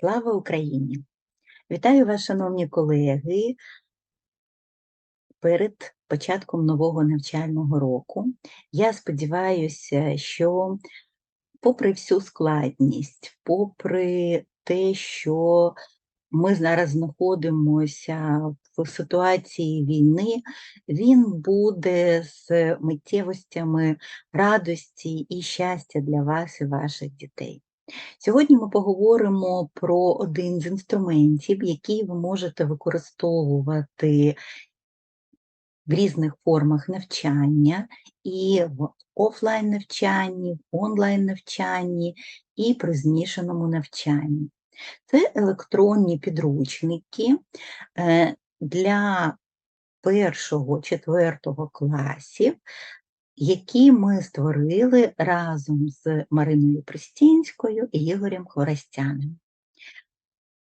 Слава Україні! Вітаю вас, шановні колеги, перед початком нового навчального року. Я сподіваюся, що, попри всю складність, попри те, що ми зараз знаходимося в ситуації війни, він буде з миттєвостями радості і щастя для вас і ваших дітей. Сьогодні ми поговоримо про один з інструментів, який ви можете використовувати в різних формах навчання, і в офлайн навчанні, в онлайн навчанні і при змішаному навчанні. Це електронні підручники е, для першого, четвертого класів, які ми створили разом з Мариною Пристінською і Ігорем Хворостяним.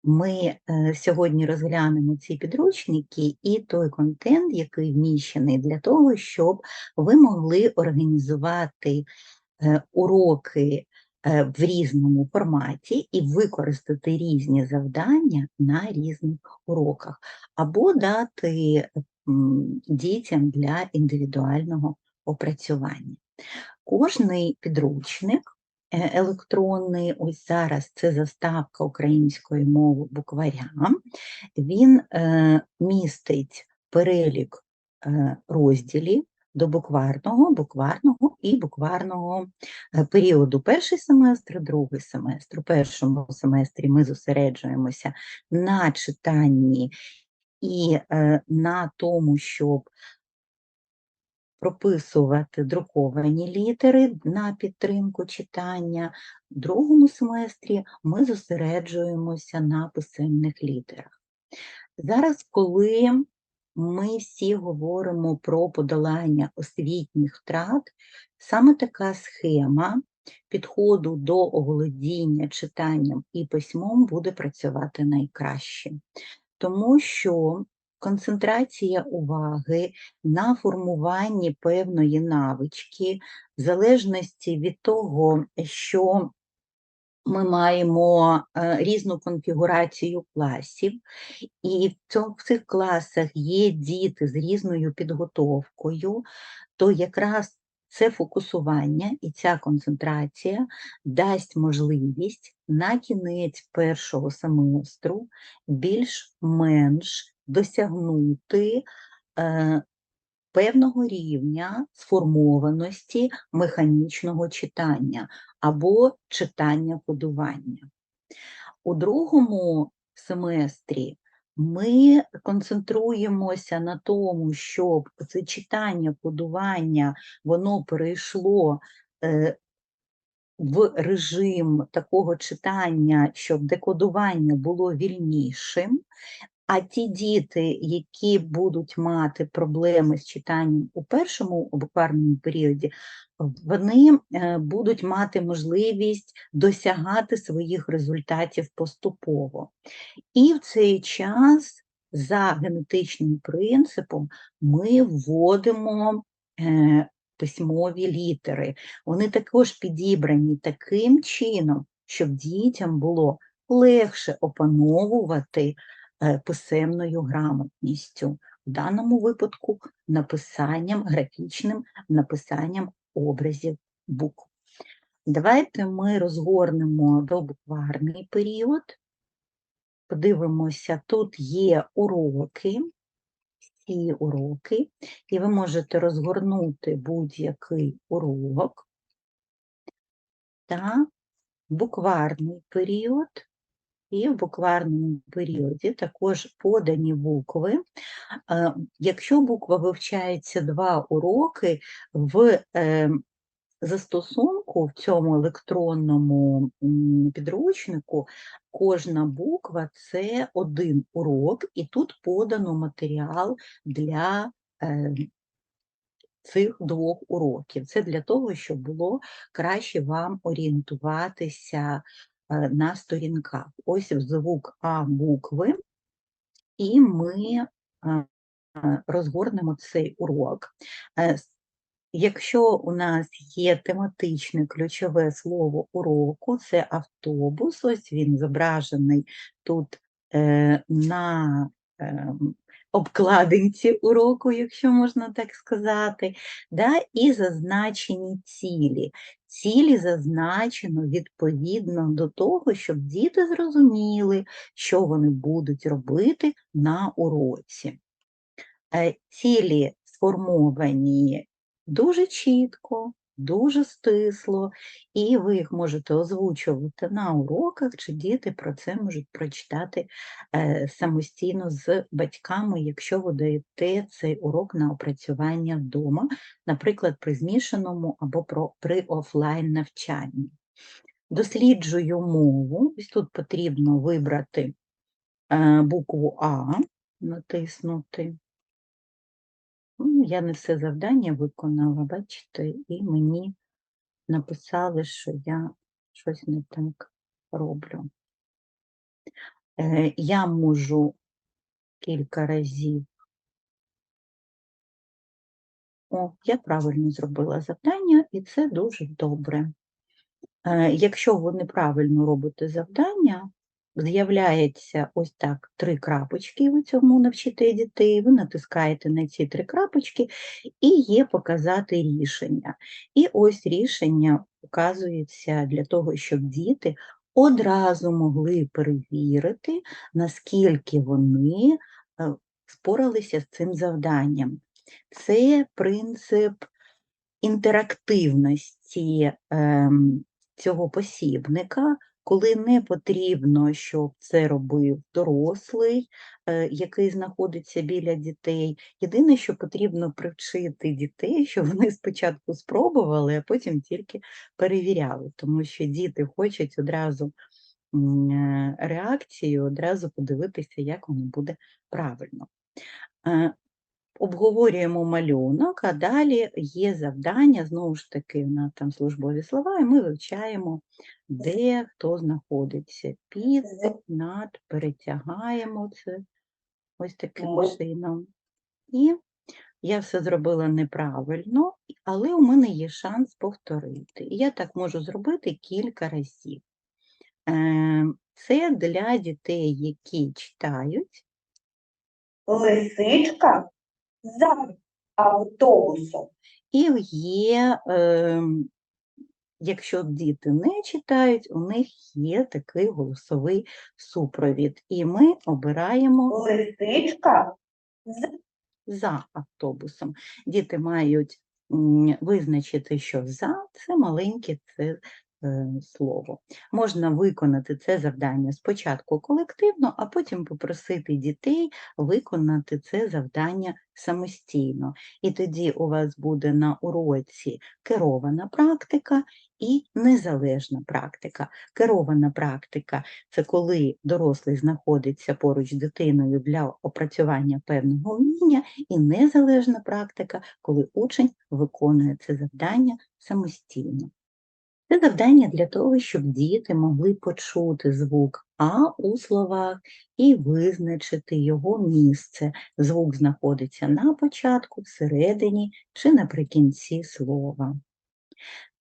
Ми е, сьогодні розглянемо ці підручники і той контент, який вміщений для того, щоб ви могли організувати е, уроки е, в різному форматі і використати різні завдання на різних уроках, або дати дітям для індивідуального опрацювання. Кожний підручник е, електронний, ось зараз це заставка української мови букваря, він е, містить перелік е, розділів до букварного, букварного і букварного періоду. Перший семестр, другий семестр. У першому семестрі ми зосереджуємося на читанні і на тому, щоб прописувати друковані літери на підтримку читання. В другому семестрі ми зосереджуємося на писемних літерах. Зараз, коли ми всі говоримо про подолання освітніх втрат, саме така схема підходу до оволодіння читанням і письмом буде працювати найкраще. Тому що концентрація уваги на формуванні певної навички, в залежності від того, що ми маємо е, різну конфігурацію класів, і в цих класах є діти з різною підготовкою, то якраз це фокусування і ця концентрація дасть можливість на кінець першого семестру більш-менш досягнути е, певного рівня сформованості механічного читання або читання кодування. У другому семестрі ми концентруємося на тому, щоб це читання кодування воно перейшло е, в режим такого читання, щоб декодування було вільнішим, а ті діти, які будуть мати проблеми з читанням у першому букварному періоді, вони е, будуть мати можливість досягати своїх результатів поступово. І в цей час за генетичним принципом ми вводимо е, письмові літери. Вони також підібрані таким чином, щоб дітям було легше опановувати. Е, писемною грамотністю, в даному випадку написанням, графічним написанням образів букв. Давайте ми розгорнемо добукварний період, подивимося, тут є уроки, ці уроки, і ви можете розгорнути будь-який урок. Та букварний період і в букварному періоді також подані букви. Е, якщо буква вивчається два уроки, в е, застосунку в цьому електронному підручнику кожна буква це один урок, і тут подано матеріал для е, цих двох уроків. Це для того, щоб було краще вам орієнтуватися на сторінках. Ось звук А букви, і ми розгорнемо цей урок. Е, якщо у нас є тематичне ключове слово уроку, це автобус, ось він зображений тут е, на е, обкладинці уроку, якщо можна так сказати, да, і зазначені цілі. Цілі зазначено відповідно до того, щоб діти зрозуміли, що вони будуть робити на уроці. Е, Цілі сформовані дуже чітко, дуже стисло, і ви їх можете озвучувати на уроках, чи діти про це можуть прочитати е, самостійно з батьками, якщо ви даєте цей урок на опрацювання вдома, наприклад, при змішаному або при офлайн навчанні. Досліджую мову, ось тут потрібно вибрати е, букву А, натиснути. Ну, Я не все завдання виконала, бачите, і мені написали, що я щось не так роблю. Е, Я можу кілька разів. О, я правильно зробила завдання, і це дуже добре. Е, Якщо ви неправильно робите завдання, з'являється ось так три крапочки, ви цьому навчите дітей, ви натискаєте на ці три крапочки, і є показати рішення. І ось рішення показується для того, щоб діти одразу могли перевірити, наскільки вони е, споралися з цим завданням. Це принцип інтерактивності ем, цього посібника, коли не потрібно, щоб це робив дорослий, е, який знаходиться біля дітей. Єдине, що потрібно привчити дітей, щоб вони спочатку спробували, а потім тільки перевіряли, тому що діти хочуть одразу е, реакцію, одразу подивитися, як воно буде правильно. Обговорюємо малюнок, а далі є завдання, знову ж таки, на там службові слова, і ми вивчаємо, де хто знаходиться. Під, над, перетягаємо це ось таким чином. І я все зробила неправильно, але у мене є шанс повторити. І я так можу зробити кілька разів. Е, Це для дітей, які читають. Лисичка за автобусом. І є, е, якщо діти не читають, у них є такий голосовий супровід. І ми обираємо Лисичка за за автобусом. Діти мають визначити, що за це маленьке це слово. Можна виконати це завдання спочатку колективно, а потім попросити дітей виконати це завдання самостійно. І тоді у вас буде на уроці керована практика і незалежна практика. Керована практика це коли дорослий знаходиться поруч з дитиною для опрацювання певного вміння, і незалежна практика, коли учень виконує це завдання самостійно. Це завдання для того, щоб діти могли почути звук А у словах і визначити його місце. Звук знаходиться на початку, всередині чи наприкінці слова.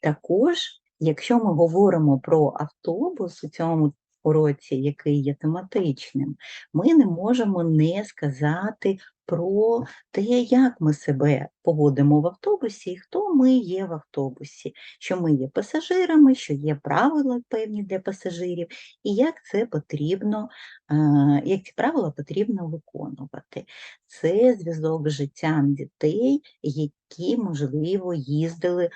Також, якщо ми говоримо про автобус у цьому уроці, який є тематичним, ми не можемо не сказати про те, як ми себе поводимо в автобусі і хто ми є в автобусі, що ми є пасажирами, що є правила певні для пасажирів, і як це потрібно, е, як ці правила потрібно виконувати. Це зв'язок з життям дітей, які, можливо, їздили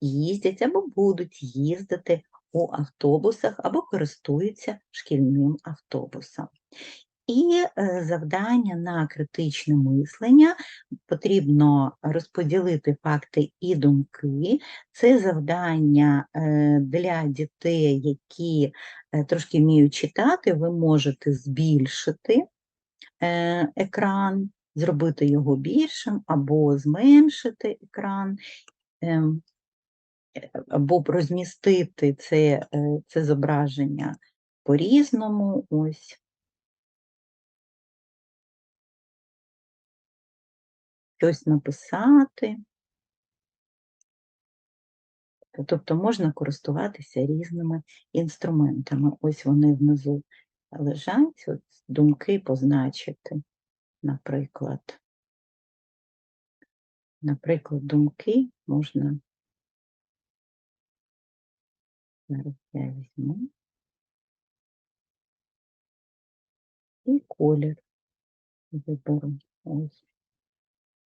їздять або будуть їздити у автобусах, або користуються шкільним автобусом. І е, завдання на критичне мислення потрібно розподілити факти і думки. Це завдання е, для дітей, які е, трошки вміють читати, ви можете збільшити екран, зробити його більшим або зменшити екран. ем, або розмістити це, це зображення по-різному. Ось. Щось написати. Тобто можна користуватися різними інструментами. Ось вони внизу лежать, от думки позначити, наприклад. Наприклад, думки можна. Зараз я візьму. І колір виберу. Ось.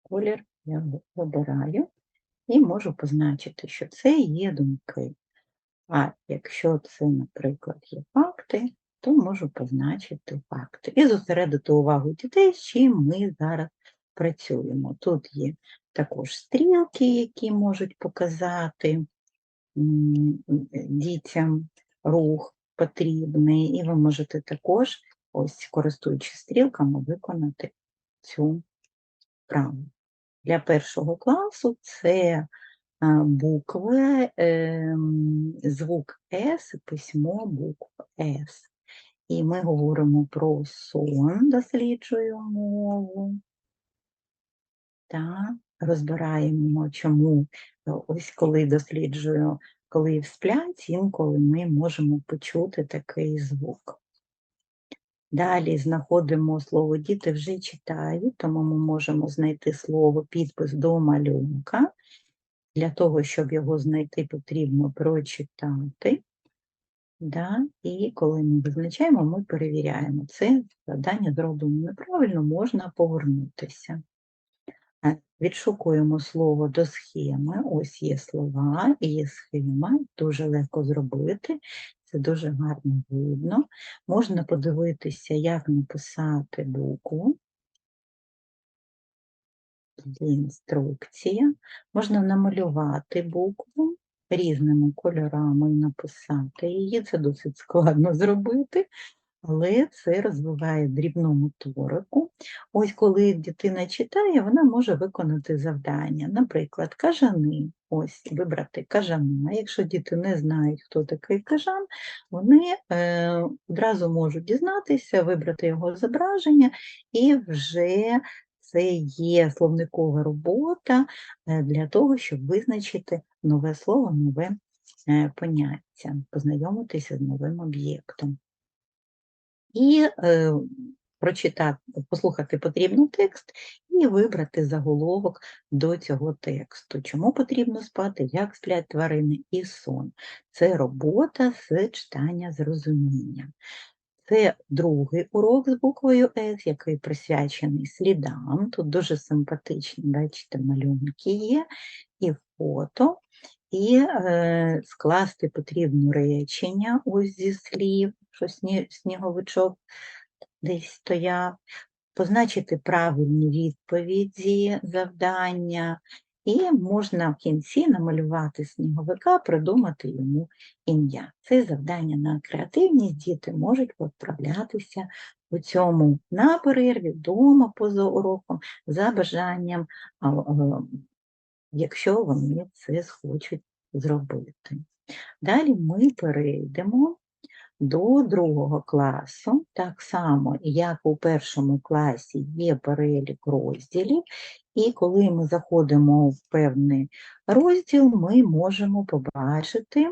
Колір я вибираю і можу позначити, що це є думки. А якщо це, наприклад, є факти, то можу позначити факти. І зосередити увагу дітей, з чим ми зараз працюємо. Тут є також стрілки, які можуть показати дітям рух потрібний, і ви можете також, ось користуючись стрілками, виконати цю вправу. Для першого класу це букви, ем, звук С, письмо букв С. І ми говоримо про сон, досліджуємо мову. Та розбираємо, чому е, ось коли досліджую, коли сплять, інколи ми можемо почути такий звук. Далі знаходимо слово діти вже читають, тому ми можемо знайти слово підпис до малюнка. Для того, щоб його знайти, потрібно прочитати. Да? І коли ми визначаємо, ми перевіряємо. Це завдання зроблено неправильно, можна повернутися. Відшукуємо слово до схеми. Ось є слова є схема. Дуже легко зробити. Це дуже гарно видно. Можна подивитися, як написати букву. Інструкція. Можна намалювати букву різними кольорами і написати її. Це досить складно зробити, але це розвиває дрібну моторику. Ось коли дитина читає, вона може виконати завдання. Наприклад, кажани. Ось вибрати кажана. Якщо діти не знають, хто такий кажан, вони е, одразу можуть дізнатися, вибрати його зображення, і вже це є словникова робота е, для того, щоб визначити нове слово, нове е, поняття, познайомитися з новим об'єктом. І е, прочитати, послухати потрібно текст і вибрати заголовок до цього тексту. Чому потрібно спати, як сплять тварини і сон. Це робота з читання з розумінням. Це другий урок з буквою С, який присвячений слідам. Тут дуже симпатичні, бачите, малюнки є, і фото. І е, скласти потрібно речення ось зі слів, що сні, сніговичок десь стояв, позначити правильні відповіді, завдання, і можна в кінці намалювати сніговика, придумати йому ім'я. Це завдання на креативність, діти можуть відправлятися у цьому на перерві, вдома поза уроком, за бажанням, а, якщо вони це схочуть зробити. Далі ми перейдемо до другого класу, так само, як у першому класі є перелік розділів, і коли ми заходимо в певний розділ, ми можемо побачити,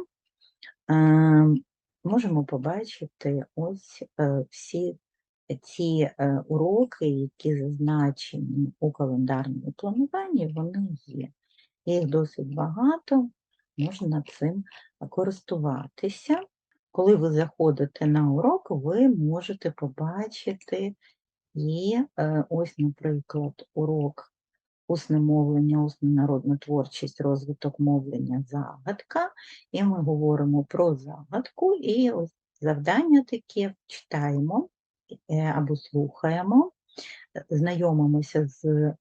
е, можемо побачити ось е, всі ці е, уроки, які зазначені у календарному плануванні, вони є. Їх досить багато, можна цим користуватися. Коли ви заходите на урок, ви можете побачити і е, ось, наприклад, урок усне мовлення, усна народна творчість, розвиток мовлення, загадка. І ми говоримо про загадку, і ось завдання таке читаємо е, або слухаємо, е, знайомимося з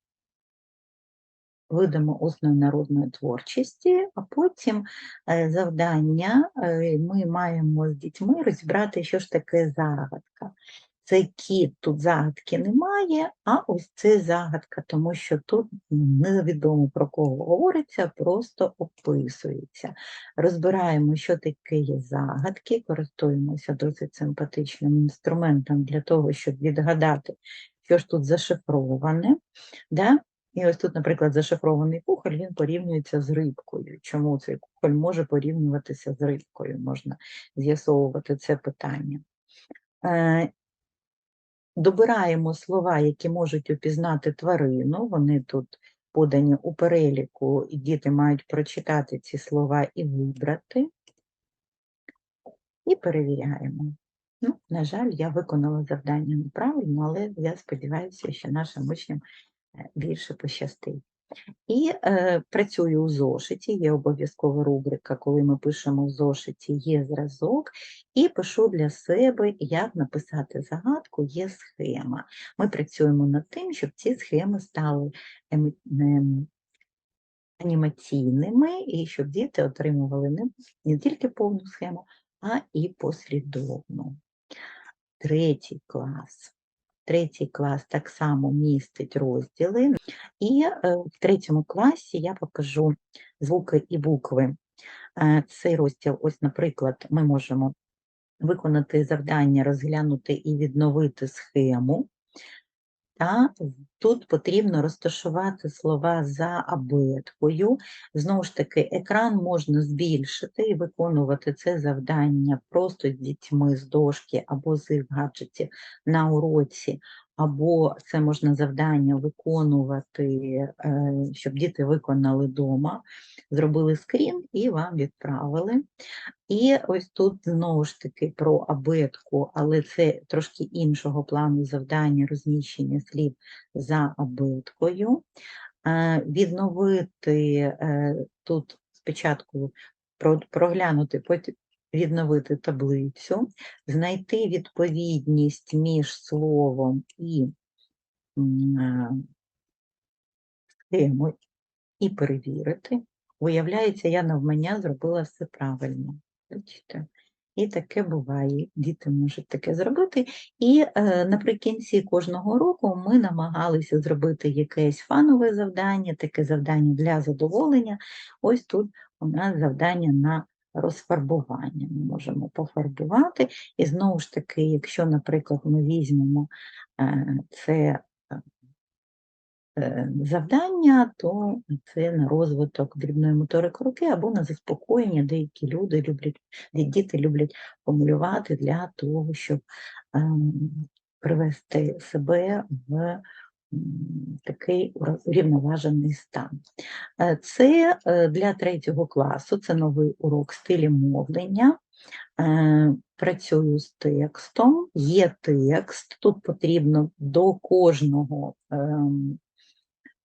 видами усної народної творчості, а потім е, завдання е, ми маємо з дітьми розібрати, що ж таке загадка. Це кіт, тут загадки немає, а ось це загадка, тому що тут невідомо про кого говориться, просто описується. Розбираємо, що таке є загадки, користуємося досить симпатичним інструментом для того, щоб відгадати, що ж тут зашифроване. Да? І ось тут, наприклад, зашифрований кухоль, він порівнюється з рибкою. Чому цей кухоль може порівнюватися з рибкою? Можна з'ясовувати це питання. Е, Добираємо слова, які можуть опізнати тварину. Вони тут подані у переліку, і діти мають прочитати ці слова і вибрати. І перевіряємо. Ну, на жаль, я виконала завдання неправильно, але я сподіваюся, що нашим учням більше пощастить. І е, працюю у зошиті, є обов'язкова рубрика, коли ми пишемо в зошиті є зразок, і пишу для себе, як написати загадку, є схема. Ми працюємо над тим, щоб ці схеми стали еми- ем, анімаційними, і щоб діти отримували не, не тільки повну схему, а і послідовну. Третій клас. Третій клас так само містить розділи. І е, в третьому класі я покажу звуки і букви. Е, Цей розділ, ось, наприклад, ми можемо виконати завдання, розглянути і відновити схему. Та тут потрібно розташувати слова за абеткою. Знову ж таки, екран можна збільшити і виконувати це завдання просто з дітьми з дошки або з їх гаджетів на уроці, або це можна завдання виконувати, е, щоб діти виконали вдома, зробили скрін і вам відправили. І ось тут знову ж таки про абетку, але це трошки іншого плану завдання розміщення слів за абеткою. Е, Відновити е, тут спочатку проглянути, відновити таблицю, знайти відповідність між словом і е, схемою і перевірити. Виявляється, я навмання зробила все правильно. Бачите? І таке буває, діти можуть таке зробити. І е, наприкінці кожного року ми намагалися зробити якесь фанове завдання, таке завдання для задоволення. Ось тут у нас завдання на розфарбування. Ми можемо пофарбувати. І знову ж таки, якщо, наприклад, ми візьмемо е, це е, завдання, то це на розвиток дрібної моторики руки або на заспокоєння. Деякі люди люблять, діти люблять помалювати для того, щоб ем, привести себе в такий урівноважений стан. Е, Це е, для третього класу, це новий урок стилі мовлення. Е, Працюю з текстом, є текст, тут потрібно до кожного ем,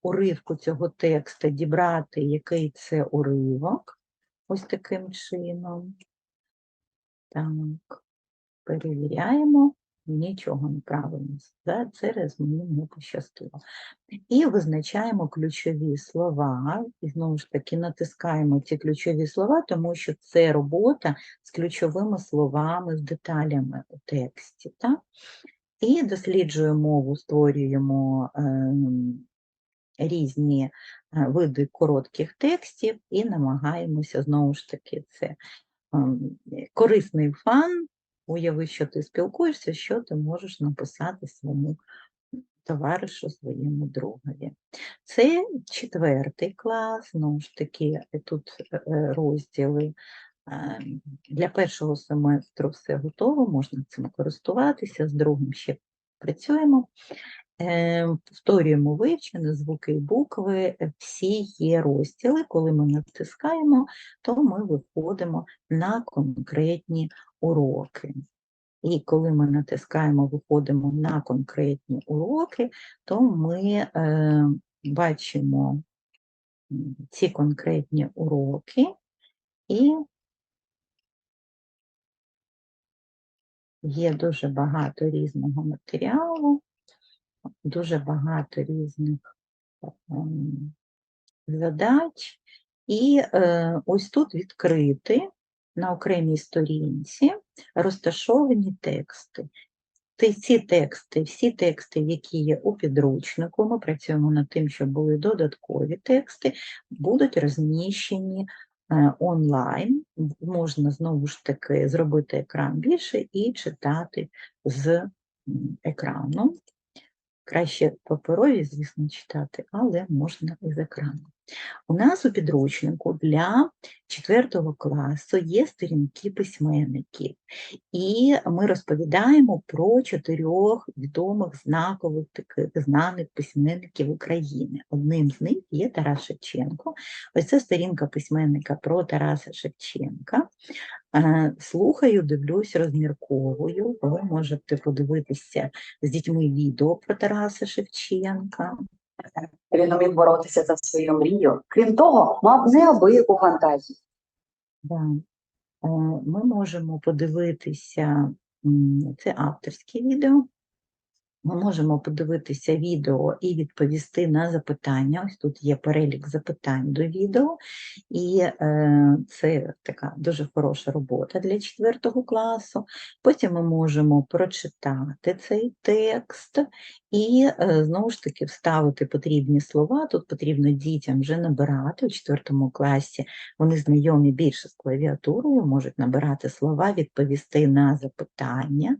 уривку цього текста дібрати, який це уривок, ось таким чином. Так, перевіряємо, нічого неправильно. За це мені не пощастило. І визначаємо ключові слова, і знову ж таки натискаємо ці ключові слова, тому що це робота з ключовими словами, з деталями у тексті. Так? І досліджуємо мову, створюємо ем, різні е, види коротких текстів і намагаємося знову ж таки це ем, корисний фан. Уяви, що ти спілкуєшся, що ти можеш написати своєму товаришу, своєму другові. Це четвертий клас, знову ж таки, е, тут е, е, розділи. Для першого семестру все готово, можна цим користуватися, з другим ще працюємо. Е, Повторюємо вивчені звуки і букви, е, всі є розділи. Коли ми натискаємо, то ми виходимо на конкретні уроки. І коли ми натискаємо, виходимо на конкретні уроки, то ми е, бачимо ці конкретні уроки і є дуже багато різного матеріалу, дуже багато різних ем, задач. І е, ось тут відкрити на окремій сторінці розташовані тексти. Ти- Ці тексти, всі тексти, які є у підручнику, ми працюємо над тим, щоб були додаткові тексти, будуть розміщені е, онлайн. Можна знову ж таки зробити екран більше і читати з екрану. Краще паперові, звісно, читати, але можна і з екрану. У нас у підручнику для 4 класу є сторінки письменників, і ми розповідаємо про чотирьох відомих знакових таких знаних письменників України. Одним з них є Тарас Шевченко. Ось це сторінка письменника про Тараса Шевченка. Е, Слухаю, дивлюсь, розмірковую. Ви можете подивитися з дітьми відео про Тараса Шевченка. Він умів боротися за свою мрію. Крім того, мав неабияку фантазію. Да. Е, Ми можемо подивитися, це авторське відео. Ми можемо подивитися відео і відповісти на запитання. Ось тут є перелік запитань до відео, і е, це така дуже хороша робота для 4 класу. Потім ми можемо прочитати цей текст і е, знову ж таки вставити потрібні слова. Тут потрібно дітям вже набирати у 4 класі. Вони знайомі більше з клавіатурою, можуть набирати слова, відповісти на запитання.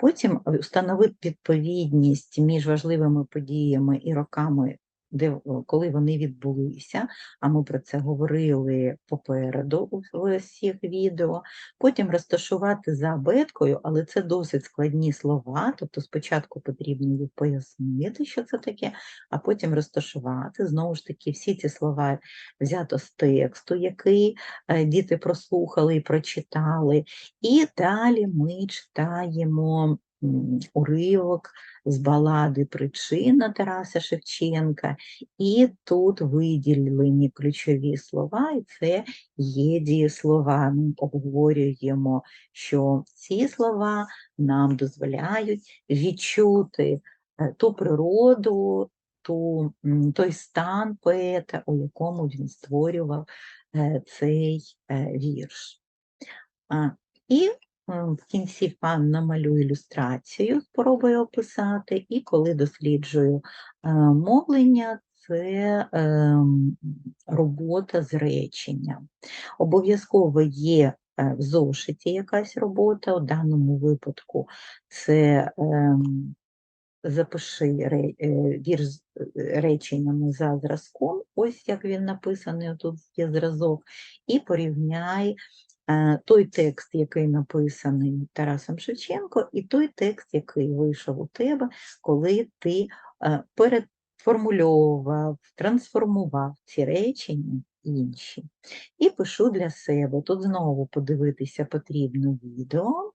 Потім е, встановити відповідність між важливими подіями і роками, де, в- коли вони відбулися, а ми про це говорили попереду у всіх відео. Потім розташувати за абеткою, але це досить складні слова, тобто спочатку потрібно пояснити, що це таке, а потім розташувати. Знову ж таки, всі ці слова взято з тексту, який е, діти прослухали і прочитали. І далі ми читаємо уривок з балади Причина Тараса Шевченка, і тут виділені ключові слова, і це є дієслова. Ми обговорюємо, що ці слова нам дозволяють відчути е, ту природу, ту, той стан поета, у якому він створював е, цей е, вірш. І в кінці пан намалює ілюстрацію, спробує описати, і коли досліджую е, мовлення, це ем, робота з реченням. Обов'язково є е, в зошиті якась робота, у даному випадку це запиши е, вірш е, реченнями за зразком, ось як він написаний, тут є зразок, і порівняй е, той текст, який написаний Тарасом Шевченко, і той текст, який вийшов у тебе, коли ти е, переформульовував, трансформував ці речення інші. І пишу для себе. Тут знову подивитися потрібно відео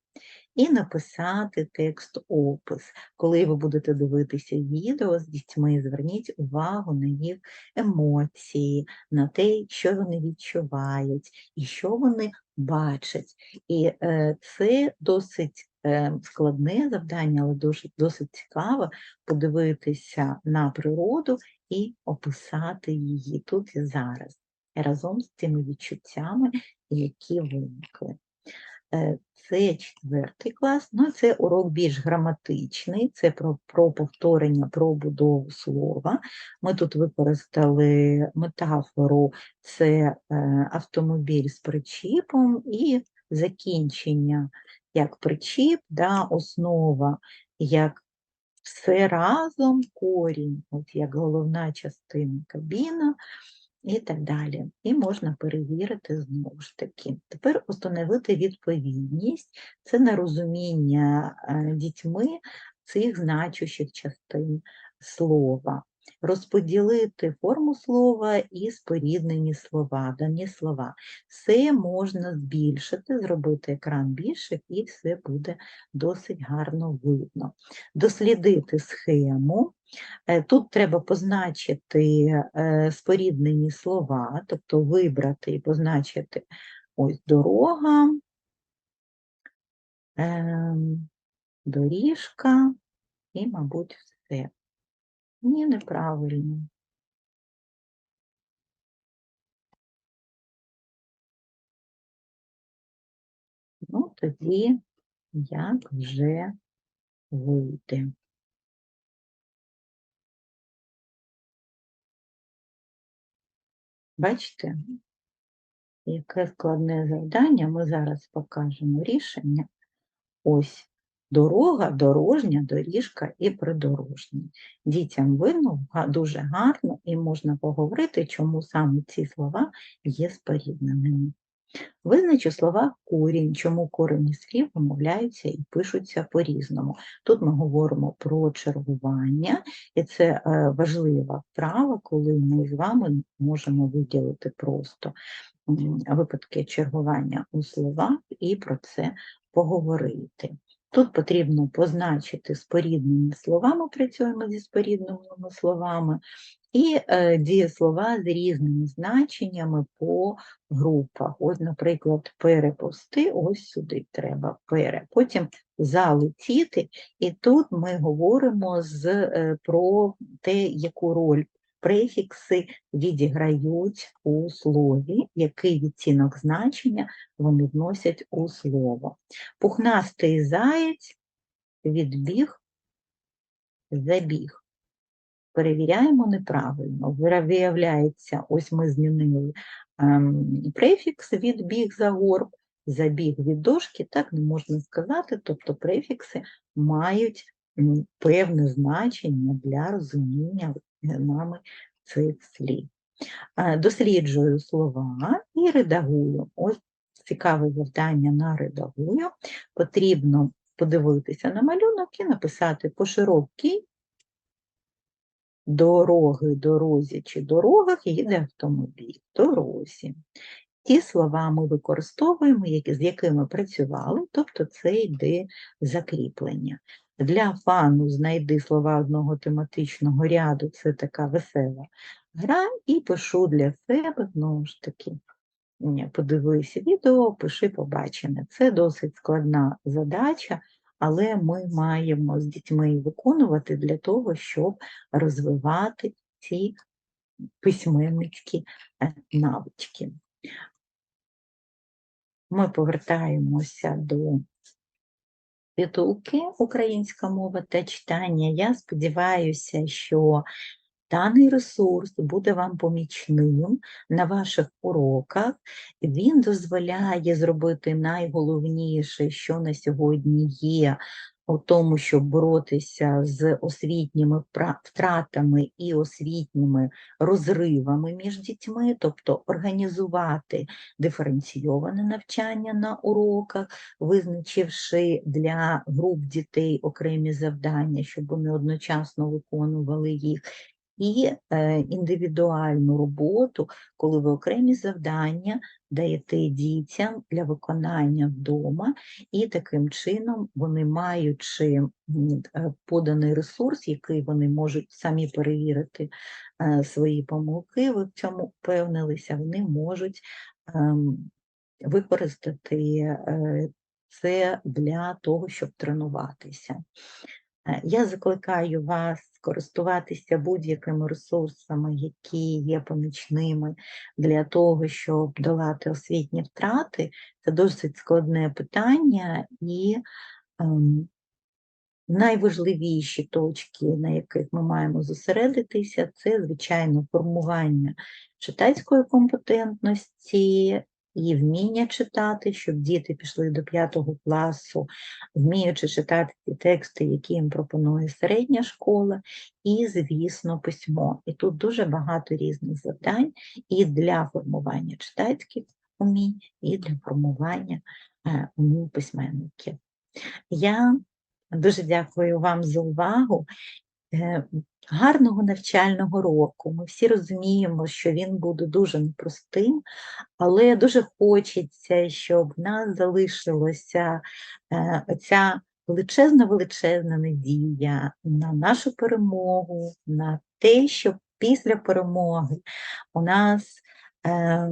і написати текст-опис. Коли ви будете дивитися відео з дітьми, зверніть увагу на їх емоції, на те, що вони відчувають і що вони бачать. І е, це досить е, складне завдання, але досить, досить цікаво подивитися на природу і описати її тут і зараз, разом з цими відчуттями, які виникли. Е, Це четвертий клас, ну це урок більш граматичний, це про, про повторення, про будову слова. Ми тут використали метафору, це е, автомобіль з причіпом і закінчення як причіп, да, основа, як все разом корінь, от як головна частина кабіна і так далі. І можна перевірити знову ж таки. Тепер установити відповідність це на розуміння е, дітьми цих значущих частин слова. Розподілити форму слова і споріднені слова, дані слова. Все можна збільшити, зробити екран більше, і все буде досить гарно видно. Дослідити схему. Е, Тут треба позначити е, споріднені слова, тобто вибрати і позначити ось дорога, ем, доріжка і, мабуть, все. Ні, неправильно. Ну, тоді як вже вийде. Бачите, яке складне завдання, ми зараз покажемо рішення. Ось дорога, дорожня, доріжка і придорожня. Дітям видно дуже гарно і можна поговорити, чому саме ці слова є спорідненими. Визначу слова корінь, чому корені слів вимовляються і пишуться по-різному. Тут ми говоримо про чергування, і це е, важлива вправа, коли ми з вами можемо виділити просто випадки чергування у словах і про це поговорити. Тут потрібно позначити споріднені слова, ми працюємо зі спорідненими словами, і е, дієслова з різними значеннями по групах. Ось, наприклад, переповзти, ось сюди треба пере. Потім залетіти, і тут ми говоримо з, е, про те, яку роль префікси відіграють у слові, який відтінок значення вони вносять у слово. Пухнастий заєць відбіг, забіг. Перевіряємо неправильно. Виявляється, ось ми змінили ем, префікс відбіг за горб, забіг від дошки, так не можна сказати, тобто префікси мають певне значення для розуміння нами цих слів. Е, Досліджую слова і редагую. Ось цікаве завдання на редагую. Потрібно подивитися на малюнок і написати по широкій дороги, дорозі чи дорогах їде автомобіль. Дорозі. Ті слова ми використовуємо, з якими працювали, тобто це йде закріплення. Для фану знайди слова одного тематичного ряду, це така весела гра, і пишу для себе, знову ж таки, ні, подивися відео, пиши побачене. Це досить складна задача, але ми маємо з дітьми виконувати для того, щоб розвивати ці письменницькі е, навички. Ми повертаємося до титулки Українська мова та читання. Я сподіваюся, що даний ресурс буде вам помічним на ваших уроках. Він дозволяє зробити найголовніше, що на сьогодні є у тому, щоб боротися з освітніми втратами і освітніми розривами між дітьми, тобто організувати диференційоване навчання на уроках, визначивши для груп дітей окремі завдання, щоб вони одночасно виконували їх, і е, індивідуальну роботу, коли ви окремі завдання даєте дітям для виконання вдома, і таким чином вони, маючи е, поданий ресурс, який вони можуть самі перевірити е, свої помилки, ви в цьому впевнилися, вони можуть ем, використати це для того, щоб тренуватися. Е, Я закликаю вас користуватися будь-якими ресурсами, які є помічними для того, щоб долати освітні втрати. Це досить складне питання і ем, найважливіші точки, на яких ми маємо зосередитися, це, звичайно, формування читацької компетентності і вміння читати, щоб діти пішли до п'ятого класу, вміючи читати ті тексти, які їм пропонує середня школа, і, звісно, письмо. І тут дуже багато різних завдань і для формування читацьких умінь, і для формування е, умінь письменників. Я дуже дякую вам за увагу. Е, Гарного навчального року. Ми всі розуміємо, що він буде дуже непростим, але дуже хочеться, щоб в нас залишилося е, оця величезна величезна надія на нашу перемогу, на те, що після перемоги у нас е,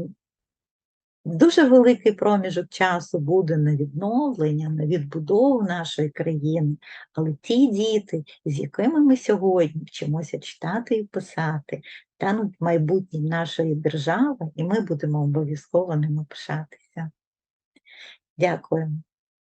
дуже великий проміжок часу буде на відновлення, на відбудову нашої країни, але ті діти, з якими ми сьогодні вчимося читати і писати, стануть майбутнім нашої держави, і ми будемо обов'язково ними пишатися. Дякую.